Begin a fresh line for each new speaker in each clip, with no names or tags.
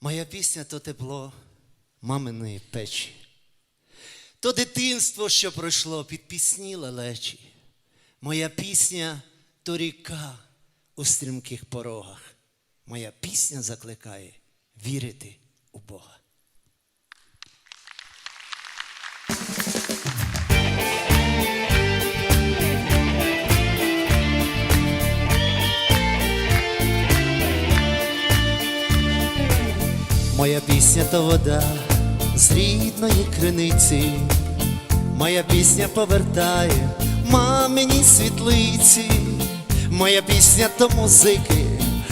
Моя пісня то тепло маминої печі, то дитинство, що пройшло під пісні лелечі. Моя пісня то ріка у стрімких порогах. Моя пісня закликає вірити у Бога. Моя пісня то вода з рідної криниці, моя пісня повертає мамині світлиці, моя пісня то музики,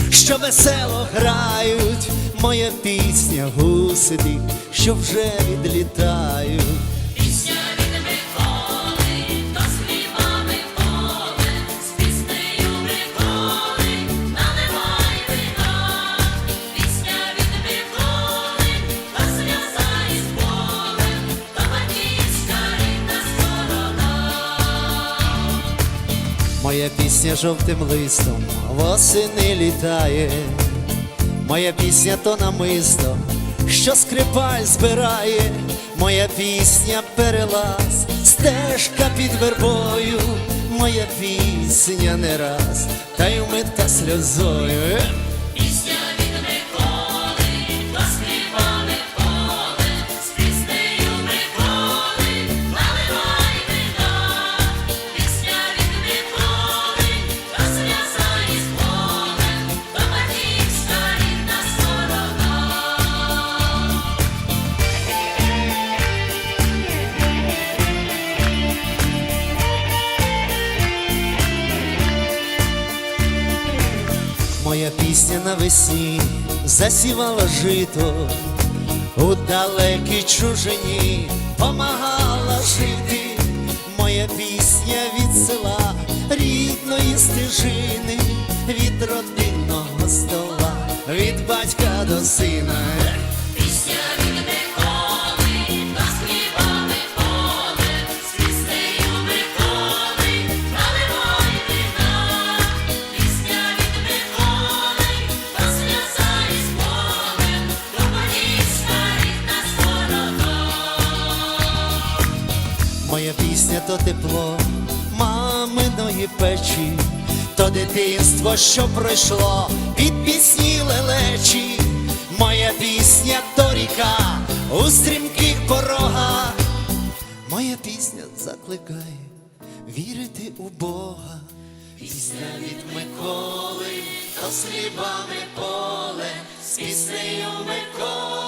що весело грають, моя пісня гусити, що вже відлітають. Моя пісня жовтим листом восени літає, моя пісня то намисто, що скрипаль збирає, моя пісня перелаз, стежка під вербою, моя пісня не раз, та й умитка сльозою. Моя пісня навесні засівала жито, у далекій чужині помагала жити. Моя пісня від села рідної стежини, від родинного стола, від батька до сина. Моя пісня то тепло маминої печі, то дитинство, що пройшло від пісні лелечі. Моя пісня то ріка у стрімких порогах. Моя пісня закликає вірити у Бога. Пісня від Миколи, то слібами поле, з піснею Миколи.